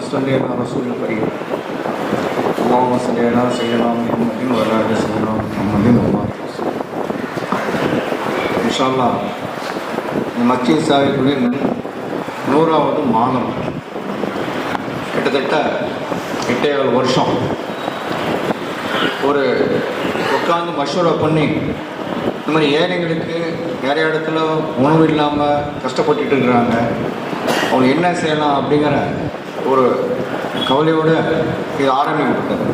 صل على رسول الكريم اللهم صل على سيدنا محمد وعلى ال سيدنا محمد وبارك وسلم இன்ஷா அல்லாஹ் இந்த மச்சின் சாவிக்குள்ளே நூறாவது மாதம் கிட்டத்தட்ட எட்டேகால் வருஷம் ஒரு உட்காந்து மஷூரா பண்ணி இந்த மாதிரி ஏழைங்களுக்கு நிறைய இடத்துல உணவு இல்லாமல் கஷ்டப்பட்டுட்டு இருக்கிறாங்க அவங்க என்ன செய்யலாம் அப்படிங்கிற ஒரு கவலையோடு இது ஆரம்பிக்கப்பட்டது.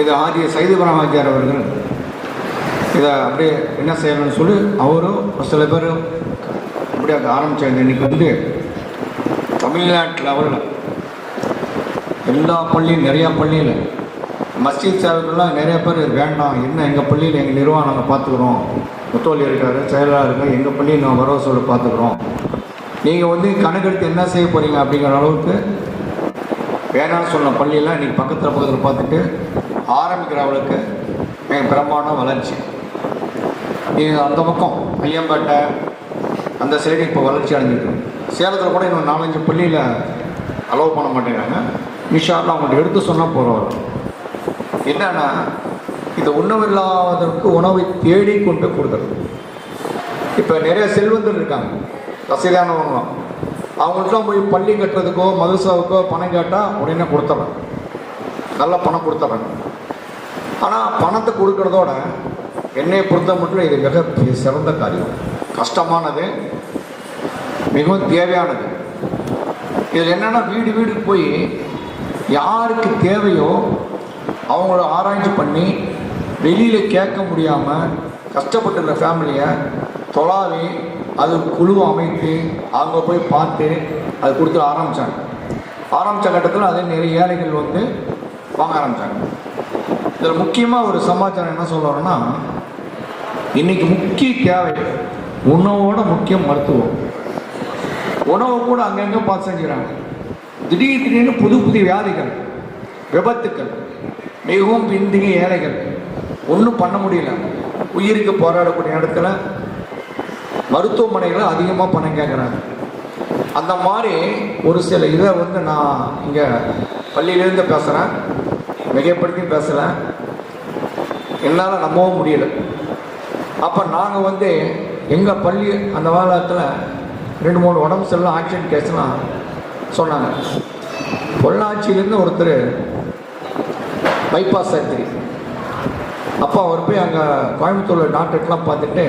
இது ஆதிய சைது ஆச்சியார் அவர்கள் இதை அப்படியே என்ன செய்யணும்னு சொல்லி அவரும் ஒரு சில பேரும் அப்படியே அதை ஆரம்பித்தாங்க இன்னைக்கு வந்து தமிழ்நாட்டில் லெவலில் எல்லா பள்ளியும் நிறையா பள்ளியில் மஸ்ஜித் சேவைகள்லாம் நிறைய பேர் வேண்டாம் என்ன எங்கள் பள்ளியில் எங்கள் நிர்வாகம் நாங்கள் பார்த்துக்குறோம் முத்தோலி இருக்காரு செயலாளர் இருக்காரு எங்கள் பள்ளியில் நாங்கள் வர சொல்லி பார்த்துக்குறோம். நீங்கள் வந்து கணக்கெடுத்து என்ன செய்ய போகிறீங்க அப்படிங்கிற அளவுக்கு வேணாம்னு சொன்ன பள்ளியெல்லாம் இன்றைக்கி பக்கத்தில் பக்கத்தில் பார்த்துட்டு ஆரம்பிக்கிற அவளுக்கு பிரம்மாண்ட வளர்ச்சி. நீங்கள் அந்த பக்கம் ஐயம்பேட்டை அந்த சைடு இப்போ வளர்ச்சி அடைஞ்சிருக்கு. சேலத்தில் கூட இன்னும் நாலஞ்சு பள்ளியில் அலோவ் பண்ண மாட்டேங்கிறாங்க. நிஷாவில் அவங்கள்ட்ட எடுத்து சொன்னால் போகிறவர் என்னென்னா இதை உணவில்லாததற்கு உணவை தேடி கொண்டு கொடுக்குறது. இப்போ நிறைய செல்வந்தர் இருக்காங்க. வசதியானவங்க அவங்கள்ட்ட போய் பள்ளி கட்டுறதுக்கோ மதுசாவுக்கோ பணம் கேட்டால் உடனே கொடுத்துட்றேன் நல்லா பணம் கொடுத்துட்றேன் ஆனால் பணத்தை கொடுக்கறதோட என்னை பொறுத்த மட்டும் இது மிக சிறந்த காரியம். கஷ்டமானது மிகவும் தேவையானது. இதில் என்னென்னா வீடு வீடுக்கு போய் யாருக்கு தேவையோ அவங்கள ஆராய்ச்சி பண்ணி வெளியில் கேட்க முடியாமல் கஷ்டப்பட்டுருக்க ஃபேமிலியை தொலாவி அது குழு அமைத்து அங்கே போய் பார்த்து அது கொடுத்து ஆரம்பித்தாங்க ஆரம்பித்த கட்டத்தில் அதே நிறைய ஏழைகள் வந்து வாங்க ஆரம்பித்தாங்க இதில் முக்கியமாக ஒரு சமாச்சாரம் என்ன சொல்கிறோன்னா இன்னைக்கு முக்கிய தேவை உணவோட முக்கியம் மருத்துவம். உணவை கூட அங்கங்கே பார்த்து செஞ்சுக்கிறாங்க. திடீர் திடீர்னு புது புது வியாதிகள் விபத்துக்கள் மிகவும் பிந்திய ஏழைகள் ஒன்றும் பண்ண முடியல. உயிருக்கு போராடக்கூடிய இடத்துல மருத்துவமனைகளை அதிகமாக பணம் கேட்குறாங்க அந்த மாதிரி ஒரு சில இதை வந்து நான் இங்கே பள்ளியிலேருந்து பேசுகிறேன் மிகைப்படுத்தி பேசுகிறேன் என்னால் நம்பவும் முடியல. அப்போ நாங்கள் வந்து எங்கள் பள்ளி அந்த காலத்தில் ரெண்டு மூணு உடம்பு சரியில்லை ஆக்சிடென்ட் கேஸ்லாம் சொன்னாங்க. பொள்ளாச்சியிலேருந்து ஒருத்தர் பைபாஸ் சர்ஜரி. அப்போ அவர் போய் அங்கே கோயம்புத்தூரில் டாக்டர்லாம் பார்த்துட்டு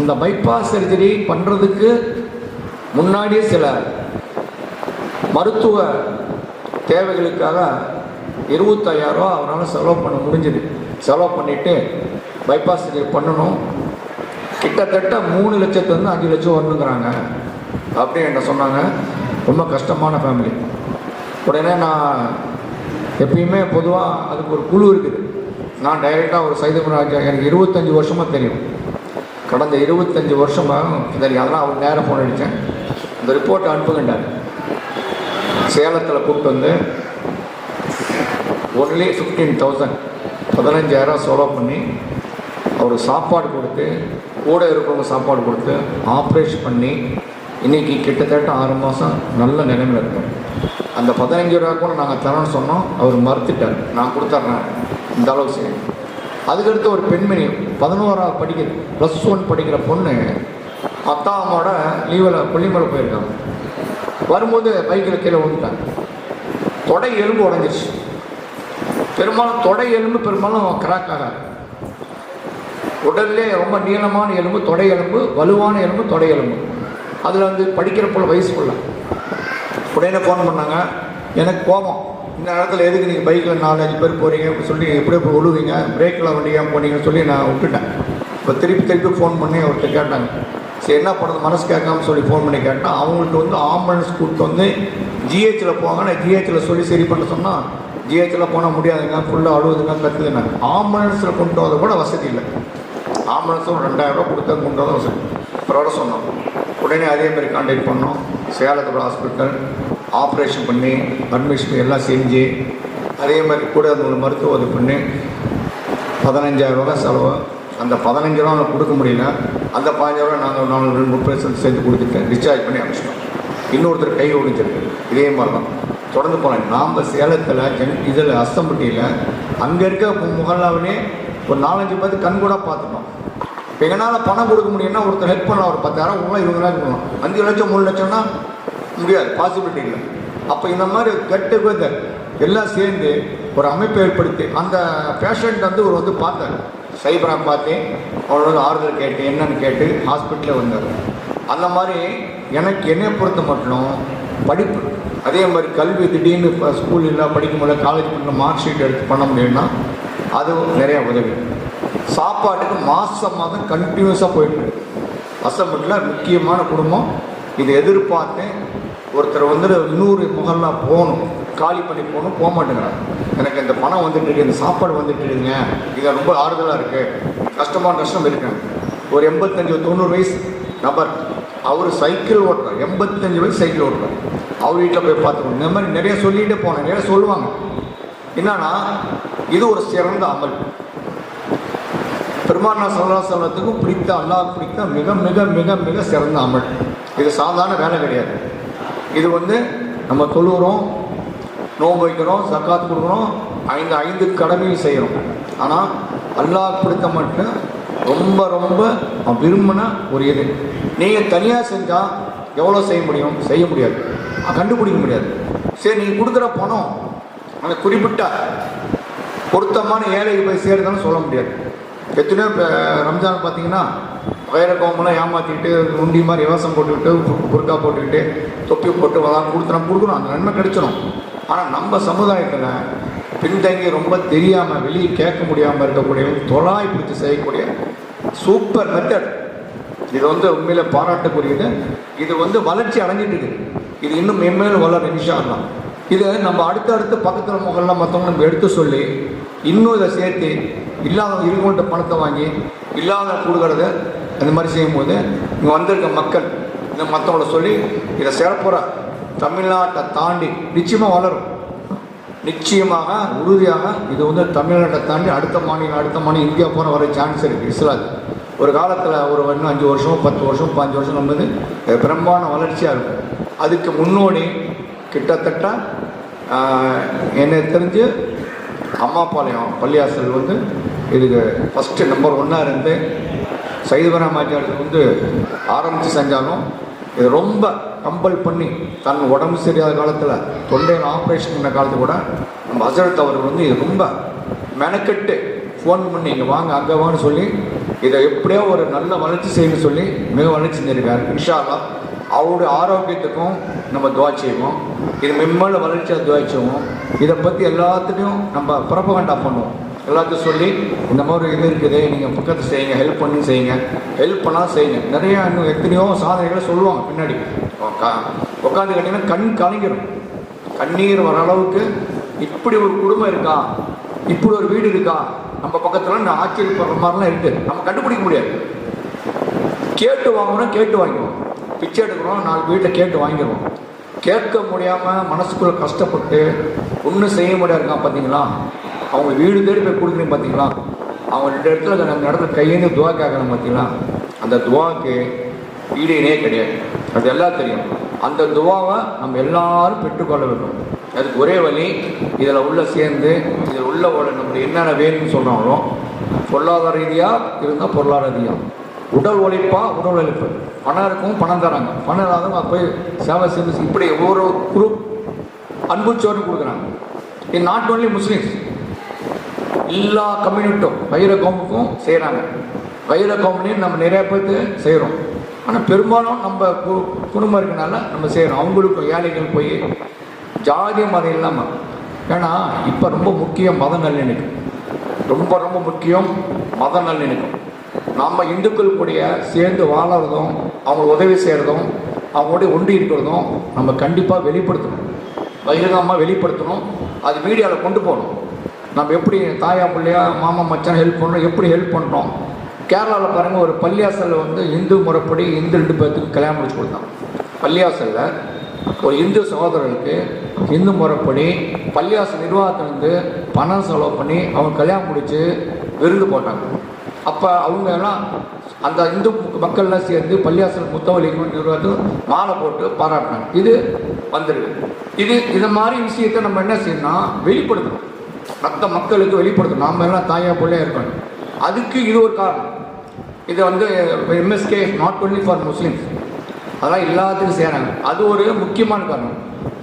இந்த பைபாஸ் சர்ஜரி பண்ணுறதுக்கு முன்னாடியே சில மருத்துவ தேவைகளுக்காக இருபத்தாயிரரூவா அவரால் செலவு பண்ண முடிஞ்சுது. செலவு பண்ணிவிட்டு பைபாஸ் சர்ஜரி பண்ணணும். கிட்டத்தட்ட மூணு லட்சத்துலேருந்து அஞ்சு லட்சம் வரணுங்கிறாங்க. அப்படின்னு என்ன சொன்னாங்க. ரொம்ப கஷ்டமான ஃபேமிலி உடனே நான் எப்பயுமே பொதுவாக அதுக்கு ஒரு குழு இருக்குது. நான் டைரெக்டாக ஒரு சைதமராஜா எனக்கு இருபத்தஞ்சி வருஷமாக தெரியும். கடந்த இருபத்தஞ்சி வருஷமாக தெரியும் அதெல்லாம் அவர் நேரம் ஃபோன் அடித்தேன் இந்த ரிப்போர்ட்டை அனுப்புகின்றார். சேலத்தில் கூப்பிட்டு வந்து ஒன்லி ஃபிஃப்டீன் தௌசண்ட் பதினஞ்சாயிரம் செலவு பண்ணி அவர் சாப்பாடு கொடுத்து கூட இருக்கிறவங்க சாப்பாடு கொடுத்து ஆப்ரேஷன் பண்ணி இன்றைக்கி கிட்டத்தட்ட ஆறு மாதம் நல்ல நிலைமையில் இருக்கும். அந்த பதினஞ்சு ரூபா கூட நாங்கள் தரோன்னு சொன்னோம். அவர் மறுத்துட்டார். நான் கொடுத்துட்றேன் இந்த அளவு செய்யணும். அதுக்கடுத்து ஒரு பெண்மணி பதினோராவது படிக்கிற ப்ளஸ் ஒன் படிக்கிற பொண்ணு அத்தா அம்மாவோட லீவில் கொல்லிமலை போயிருக்காங்க வரும்போது பைக்கில் கீழே விழுந்துட்டாங்க தொடை எலும்பு உடஞ்சிருச்சு. பெரும்பாலும் தொடை எலும்பு பெரும்பாலும் கிராக் ஆகாது. உடல்லே ரொம்ப நீளமான எலும்பு தொடை எலும்பு வலுவான எலும்பு தொடை எலும்பு. அதில் வந்து படிக்கிற போல் வயசு உடனே ஃபோன் பண்ணாங்க. எனக்கு கோபம். இந்த நேரத்தில் எதுக்கு நீங்கள் பைக்கில் நாலஞ்சு பேர் போகிறீங்க அப்படி சொல்லி எப்படி போய் விழுவீங்க பிரேக்கில் வண்டியாக போனீங்கன்னு சொல்லி நான் விட்டுட்டேன். இப்போ திருப்பி திருப்பி ஃபோன் பண்ணி அவர்கிட்ட கேட்டாங்க. சரி என்ன பண்ணுறது மனசு கேட்காம சொல்லி ஃபோன் பண்ணி கேட்டால் அவங்கள்ட்ட வந்து ஆம்புலன்ஸ் கூப்பிட்டு வந்து ஜிஹெச்சில் போங்க நான் ஜிஹெச்சில் சொல்லி சரி பண்ண சொன்னால் ஜிஹெச்சில் போனால் முடியாதுங்க ஃபுல்லாக அழுவதுங்க கற்றுதுனாங்க ஆம்புலன்ஸில் கொண்டு வர கூட வசதி இல்லை. ஆம்புலன்ஸும் ரெண்டாயிரரூபா கொடுத்தா கொண்டு வர வசதி. அப்புறம் சொன்னோம். உடனே அதே மாதிரி கான்டாக்ட் பண்ணோம். சேலத்தோட ஹாஸ்பிட்டல் ஆப்ரேஷன் பண்ணி அட்மிஷன் எல்லாம் செஞ்சு அதே மாதிரி கூட அந்த ஒரு மருத்துவ உதவி பண்ணி பதினஞ்சாயிரம் ரூபா செலவு. அந்த பதினஞ்சு ரூபா கொடுக்க முடியல. அந்த பதினஞ்சாயிரம் நாங்கள் நாலு ரெண்டு மூணு பேர்சன்ட் சேர்த்து கொடுத்துட்டேன் டிஸ்சார்ஜ் பண்ணி அனுப்பிச்சிட்டோம். இன்னொருத்தர் கை ஒடிஞ்சிருக்கு இதே மாதிரி தான் தொடர்ந்து போனேன் நாம் சேலத்தில் ஜன் இதில் அஸ்தம்பட்டியில் அங்கே இருக்க முகல்லாவிலே ஒரு நாலஞ்சு பேர்த்து கண் கூட பார்த்துட்டோம் இப்போ எங்களால் பணம் கொடுக்க முடியும்னா ஒருத்தர் ஹெல்ப் பண்ணலாம். ஒரு பத்தாயிரம் உங்களை இருபதாயிரம் அஞ்சு லட்சம் மூணு லட்சம்னா முடியாது பாசிபிலிட்டி இல்லை. அப்போ இந்த மாதிரி கெட் டுகெதர் எல்லாம் சேர்ந்து ஒரு அமைப்பை ஏற்படுத்தி அந்த பேஷண்ட் வந்து ஒரு வந்து பார்த்தார். சைபராக பார்த்தேன் அவரோட ஆறுதல் கேட்டு என்னன்னு கேட்டு ஹாஸ்பிட்டலில் வந்தார். அந்த மாதிரி எனக்கு என்னை பொறுத்த மட்டும் படிப்பு. அதே மாதிரி கல்வி திடீர்னு இப்போ ஸ்கூல் இல்லை படிக்க முடியல காலேஜ் பண்ண மார்க் ஷீட் எடுத்து பண்ண முடியும்னா அது நிறையா உதவி. சாப்பாட்டுக்கு மாதம் மாதம் கண்டினியூஸாக போயிட்டு இருக்கு. அசம்பிளில் முக்கியமான குடும்பம் இதை எதிர்பார்த்தேன். ஒருத்தர் வந்து இன்னொரு முகல்லா போகணும். காலி பண்ணி போகணும் போக மாட்டேங்கிறாங்க எனக்கு இந்த பணம் வந்துட்டு இருக்கு இந்த சாப்பாடு வந்துட்டு இருக்குங்க. இது ரொம்ப ஆறுதலாக இருக்குது கஷ்டமான கஷ்டம் இருக்கேன் ஒரு எண்பத்தஞ்சு தொண்ணூறு வயசு நபர். அவர் சைக்கிள் ஓட்டுறார். எண்பத்தஞ்சு வயசு சைக்கிள் ஓட்டுறார். அவர் வீட்டில் போய் பார்த்துக்கணும். இந்த மாதிரி நிறைய சொல்லிகிட்டே போனேன். நிறைய சொல்லுவாங்க. என்னன்னா இது ஒரு சிறந்த அமல். பெருமானா சல்லா சொல்லத்துக்கும் பிடித்த அல்லாஹ் பிடித்த மிக மிக மிக மிக சிறந்த அமல். இது சாதாரண வேலை கிடையாது. இது வந்து நம்ம தொழுகிறோம் நோன்பு வைக்கிறோம் சக்காத் கொடுக்குறோம் ஐந்து ஐந்து கடமையும் செய்கிறோம். ஆனால் அல்லாஹ் பிடித்த மட்டும் ரொம்ப ரொம்ப விரும்பின ஒரு இது. நீங்கள் தனியாக செஞ்சால் எவ்வளோ செய்ய முடியும்? செய்ய முடியாது. கண்டுபிடிக்க முடியாது. சரி நீங்கள் கொடுக்குற பணம் அந்த குறிப்பிட்ட பொருத்தமான ஏழைக்கு போய் சேருதான்னு சொல்ல முடியாது. எத்தனையோ இப்போ ரம்ஜான் பார்த்தீங்கன்னா வைர கோமெல்லாம் ஏமாற்றிக்கிட்டு உண்டி மாதிரி இவசம் போட்டுக்கிட்டு புர்க்கா போட்டுக்கிட்டு தொப்பி போட்டு வதான் கொடுத்துனா கொடுக்கணும். கொடுக்குறோம் அந்த நன்மை கிடைச்சிடும் ஆனால் நம்ம சமுதாயத்தில் பின்தங்கி ரொம்ப தெரியாமல் வெளியே கேட்க முடியாமல் இருக்கக்கூடிய தொலாய் பிடிச்சி செய்யக்கூடிய சூப்பர் மெத்தட் இது வந்து உண்மையில் பாராட்டக்கூடியது. இது வந்து வளர்ச்சி அடைஞ்சிட்டு இருக்குது இது இன்னும் மென்மேலும் வளர நிமிஷம் இது நம்ம அடுத்தடுத்து பக்கத்தில் முகல்லாம் மற்றவங்க நம்ம எடுத்து சொல்லி இன்னும் இதை சேர்த்து இல்லாத இருக்கவங்கள்ட்ட பணத்தை வாங்கி இல்லாத கொடுக்கறத அந்த மாதிரி செய்யும்போது இங்கே வந்திருக்க மக்கள் இந்த மற்றவங்கள சொல்லி இதை சிறப்புற தமிழ்நாட்டை தாண்டி நிச்சயமாக வளரும். நிச்சயமாக உறுதியாக இது வந்து தமிழ்நாட்டை தாண்டி அடுத்த மாநிலம் அடுத்த மாநிலம் இந்தியா போகிற வர சான்ஸ் இருக்குது இஸ்லாது. ஒரு காலத்தில் ஒரு இன்னும் அஞ்சு வருஷம் பத்து வருஷம் பாஞ்சு வருஷம் நம்மது அஹ், பிரம்மாண்ட வளர்ச்சியாக இருக்கும். அதுக்கு முன்னோடி கிட்டத்தட்ட என்னை தெரிஞ்சு அம்மாபாளையம் பள்ளியாசல் வந்து இதுக்கு ஃபஸ்ட்டு நம்பர் ஒன்னாக இருந்து சைதுவராமாச்சாரி வந்து ஆரம்பித்து செஞ்சாலும் இது ரொம்ப கம்பல் பண்ணி தன் உடம்பு சரியாத காலத்தில் தொண்டையில் ஆப்ரேஷன் பண்ண காலத்து கூட நம்ம அசரத் அவர்கள் வந்து இது ரொம்ப மெனக்கெட்டு ஃபோன் பண்ணி இங்கே வாங்க அங்கே வாங்கன்னு சொல்லி இதை எப்படியோ ஒரு நல்ல வளர்ச்சி செய்யணும்னு சொல்லி மிக வளர்ச்சி செஞ்சிருக்காரு. இன்ஷா அவருடைய ஆரோக்கியத்துக்கும் நம்ம துவா செய்வோம். இது மெம்மல வளர்ச்சியாக துவா செய்வோம். இதை பற்றி எல்லாத்துலேயும் நம்ம புறப்பகண்டா பண்ணுவோம். எல்லாத்தையும் சொல்லி இந்த மாதிரி இது இருக்குது நீங்கள் பக்கத்தில் செய்யுங்க ஹெல்ப் பண்ணி செய்யுங்க. ஹெல்ப் பண்ணால் செய்யுங்க. நிறையா இன்னும் எத்தனையோ சாதனைகளை சொல்லுவாங்க பின்னாடி. உட்காந்து கேட்டிங்கன்னா கண் கலங்கிடும் கண்ணீர் வர அளவுக்கு இப்படி ஒரு குடும்பம் இருக்கா? இப்படி ஒரு வீடு இருக்கா? நம்ம பக்கத்தில் நான் ஆச்சரியப்படுற மாதிரிலாம் இருக்குது நம்ம கண்டுபிடிக்க முடியாது. கேட்டு வாங்குறோம் கேட்டு வாங்கிடுவோம். பிச்சை எடுக்கிறோம் நாலு வீட்டில் கேட்டு வாங்கிடுவோம். கேட்க முடியாமல் மனசுக்குள்ளே கஷ்டப்பட்டு ஒன்றும் செய்ய முடியாது இருக்கான் பார்த்தீங்களா அவங்க வீடு தேடி போய் கொடுக்குறீங்க பார்த்தீங்களா அவங்க ரெண்டு இடத்துல அந்த இடத்துல கையேந்து துவா கேட்கணும் பார்த்தீங்களா அந்த துவாக்கு வீடு இணையே கிடையாது. அது எல்லாம் தெரியும். அந்த துவாவை நம்ம எல்லாரும் பெற்றுக்கொள்ள வேண்டும். அதுக்கு ஒரே வழி இதில் உள்ள சேர்ந்து இதில் உள்ள ஒரு என்னென்ன வேணும்னு சொன்னாலும் பொருளாதார ரீதியாக இருந்தால் பொருளாதார ரீதியாக உடல் உழைப்பாக உடல் உழைப்பு. பணம் இருக்கும் பணம் தராங்க. பணம் இல்லாதவங்க போய் சேவை செஞ்சு இப்படி ஒவ்வொரு குரூப் அன்புச்சோர்னு கொடுக்குறாங்க. இன் நாட் ஓன்லி முஸ்லீம்ஸ் எல்லா கம்யூனிட்டும் வைர கோமுக்கும் செய்கிறாங்க வைர கோமுலையும் நம்ம நிறைய பேர்த்து செய்கிறோம் ஆனால் பெரும்பாலும் நம்ம கு- குடும்பம் இருக்கனால நம்ம செய்கிறோம் அவங்களுக்கும் ஏழைகள் போய் ஜாதி மதம் இல்லாமல் ஏன்னா இப்போ ரொம்ப முக்கியம் மத நல்லிணக்கம் ரொம்ப ரொம்ப முக்கியம் மத நல்லிணக்கம் நம்ம இந்துக்கள் கூடிய சேர்ந்து வாழறதும் அவங்க உதவி செய்கிறதும் அவங்களோட ஒன்றி இருக்கிறதும் நம்ம கண்டிப்பாக வெளிப்படுத்தணும். பகிரங்கமாக வெளிப்படுத்தணும். அது மீடியாவில் கொண்டு போகணும். நம்ம எப்படி தாயா பிள்ளையா மாமா மச்சான் ஹெல்ப் பண்ணுறோம் எப்படி ஹெல்ப் பண்ணுறோம் கேரளாவில் பாருங்கள் ஒரு பள்ளியாசலில் வந்து இந்து முறைப்படி இந்து ரெண்டு பேர்த்துக்கு கல்யாணம் முடிச்சு கொடுத்தாங்க. பள்ளியாசலில் ஒரு இந்து சகோதரனுக்கு இந்து முறைப்படி பள்ளியாசல் நிர்வாகத்திலிருந்து பணம் செலவு பண்ணி அவங்க கல்யாணம் முடித்து விருது போட்டாங்க. அப்போ அவங்க எல்லாம் அந்த இந்து மக்கள்லாம் சேர்ந்து பள்ளியாசல் முத்தவலிக்கும் நிர்வாகத்தில் மாலை போட்டு பாராட்டினாங்க. இது வந்துருக்கு. இது இது மாதிரி விஷயத்தை நம்ம என்ன செய்யணும்னா வெளிப்படுத்தணும். மற்ற மக்களுக்கு வெளிப்படுத்தணும் நாம எல்லாம் தாயா போல இருக்கணும். அதுக்கு இது ஒரு காரணம். இது வந்து MSK not only for Muslims அதெல்லாம் எல்லாத்துக்கும் செய்கிறாங்க அது ஒரு முக்கியமான காரணம்.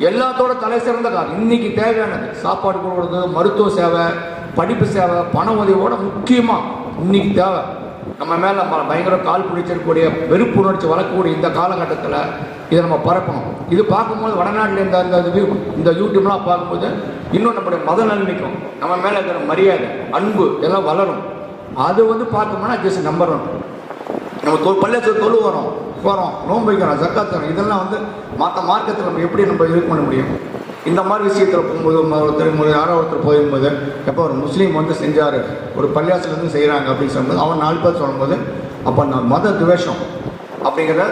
எல்லாத்தோட தலை சிறந்த காரணம். இன்றைக்கி தேவையானது சாப்பாடு கொடுக்குறது மருத்துவ சேவை படிப்பு சேவை பண உதவியோட முக்கியமாக இன்னைக்கு தேவை. நம்ம மேலே பயங்கர கால் பிடிச்சிருக்கக்கூடிய வெறுப்புணர்ச்சி வளர்க்கக்கூடிய இந்த காலகட்டத்தில் இதை நம்ம பரப்பணும். இது பார்க்கும்போது வடநாட்டில் இந்த இந்த இது இந்த யூடியூப்லாம் பார்க்கும்போது இன்னும் நம்முடைய மத நன்மைக்கும் நம்ம மேலே இருக்கிற மரியாதை அன்பு எல்லாம் வளரும். அது வந்து பார்த்தோம்னா ஜஸ்ட் நம்பர் ஒன் நம்ம தொ பள்ளியத்தில் தொழு வரோம் போகிறோம் நோன்பு வைக்கிறோம் சக்காத்தரம் இதெல்லாம் வந்து மற்ற மார்க்கத்தில் நம்ம எப்படி நம்ம இது பண்ண முடியும்? இந்த மாதிரி விஷயத்தில் போகும்போது ஒருத்தர் ஒரு யாரோ ஒருத்தர் போகும்போது எப்போ ஒரு முஸ்லீம் வந்து செஞ்சார் ஒரு பள்ளியாசிலேருந்து செய்கிறாங்க அப்படின்னு சொல்லும்போது அவன் நாலு பேர் சொல்லும்போது அப்போ அந்த மத துவேஷம் அப்படிங்கிறத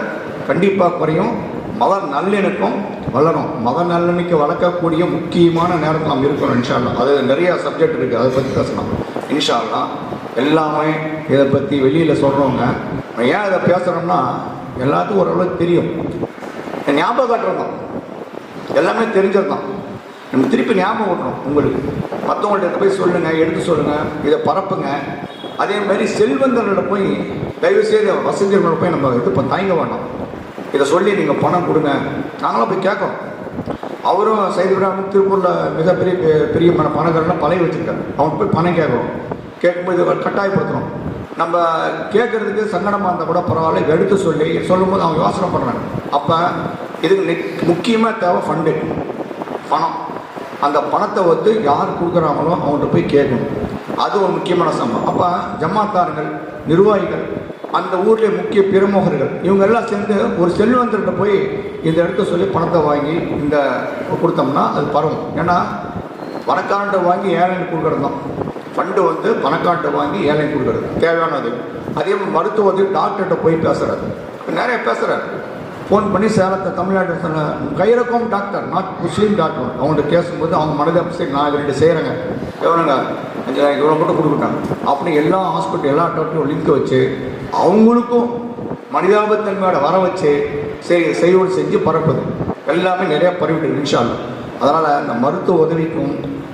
கண்டிப்பாக குறையும். மத நல்லிணக்கம் வளரும். மத நல்லிணக்க வளர்க்கக்கூடிய முக்கியமான நேரத்தில் நாம் இருக்கணும் இன்ஷால்லாம் அது நிறைய சப்ஜெக்ட் இருக்குது அதை பற்றி பேசலாம். இன்ஷால்லாம் எல்லாமே இதை பற்றி வெளியில் சொல்கிறவங்க ஏன் இதை பேசுகிறோம்னா எல்லாத்துக்கும் ஓரளவுக்கு தெரியும். ஞாபகம் காட்டுறது தான் எல்லாமே தெரிஞ்சது தான் நம்ம திருப்பி ஞாபகம் விட்றோம் உங்களுக்கு. மற்றவங்கள்ட்ட போய் சொல்லுங்கள் எடுத்து சொல்லுங்கள் இதை பரப்புங்க. அதே மாதிரி செல்வந்தர்களிடம் போய் தயவு செய்து வசதிகளோட போய் நம்ம இது இப்போ தயங்க வேண்டாம் இதை சொல்லி நீங்கள் பணம் கொடுங்க. நாங்களும் போய் கேட்குறோம். அவரும் சைதுராமன் திருப்பூரில் மிகப்பெரிய பெ- பெரிய பண பழைய வச்சுருக்காரு. அவன் போய் பணம் கேட்குறோம். கேட்கும்போது கட்டாயப்படுத்துகிறோம் நம்ம கேட்குறதுக்கு சங்கடமாக இருந்தால் கூட பரவாயில்ல. எடுத்து சொல்லி சொல்லும்போது அவங்க யோசனை பண்ணுறாங்க அப்போ இதுக்கு நெக் முக்கியமாக தேவை ஃபண்டு பணம். அந்த பணத்தை வந்து யார் கொடுக்குறாங்களோ அவங்கள்ட்ட போய் கேட்கணும். அது ஒரு முக்கியமான சம்பவம். அப்போ ஜமாத்தார்கள் நிர்வாகிகள் அந்த ஊர்லேயே முக்கிய பிரமுகர்கள். இவங்க எல்லாம் சேர்ந்து ஒரு செல்வந்தர்கிட்ட போய் இந்த இடத்த சொல்லி பணத்தை வாங்கி இந்த கொடுத்தோம்னா அது பரவும். ஏன்னா பணக்காரன்ட்ட வாங்கி ஏழைன்னு கொடுக்குறது தான். ஃபண்டு வந்து பணக்காரன்ட்ட வாங்கி ஏழைன்னு கொடுக்குறது தேவையானது. அதே மாதிரி மருத்துவத்துக்கு டாக்டர்கிட்ட போய் பேசுகிறாரு நிறைய பேசுகிறாரு ஃபோன் பண்ணி சேலத்தை தமிழ்நாட்டு சொன்ன கைரக்கம் டாக்டர் நாட் முஸ்லீம் டாக்டர் அவங்கள்ட்ட பேசும்போது அவங்க மனதை சரி நான் ரெண்டு செய்கிறேங்க எவ்வளோங்க அஞ்சாயிரம் இவ்வளோ மட்டும் கொடுத்துட்டாங்க அப்படி எல்லா ஹாஸ்பிட்டல் எல்லா டாக்டரும் லிங்க் வச்சு அவங்களுக்கும் மனிதாபத்தன்மையோட வர வச்சு செய் செய்வோடு செஞ்சு பரப்புது. எல்லாமே நிறையா பரவிட்டு இன்ஷால்லா அதனால் இந்த மருத்துவ உதவிக்கும்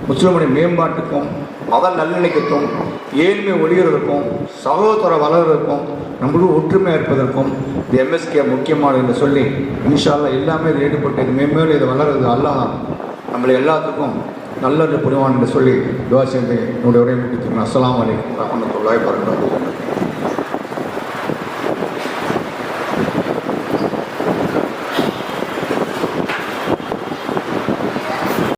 முஸ்லிமுடைய மேம்பாட்டுக்கும் மத நல்லிணக்கத்தும் ஏழ்மை ஒழிகிறதுக்கும் சகோதர வளர்கிறதுக்கும் நம்மளும் ஒற்றுமையாக இருப்பதற்கும் இந்த எம்எஸ்கே முக்கியமானது என்று சொல்லி இன்ஷால்லா எல்லாமே இது ஈடுபட்டு இது மேம்மேலும் இது வளர்கிறது அல்லாஹ் நம்மளை எல்லாத்துக்கும் நல்லது புரிவான் என்று சொல்லி துவா செய்து என்னுடைய உரையை முடித்துக்கிறேன். அஸ்லாம் வலைக்கம் வரமத்துள்ளாய் பரவாயில்ல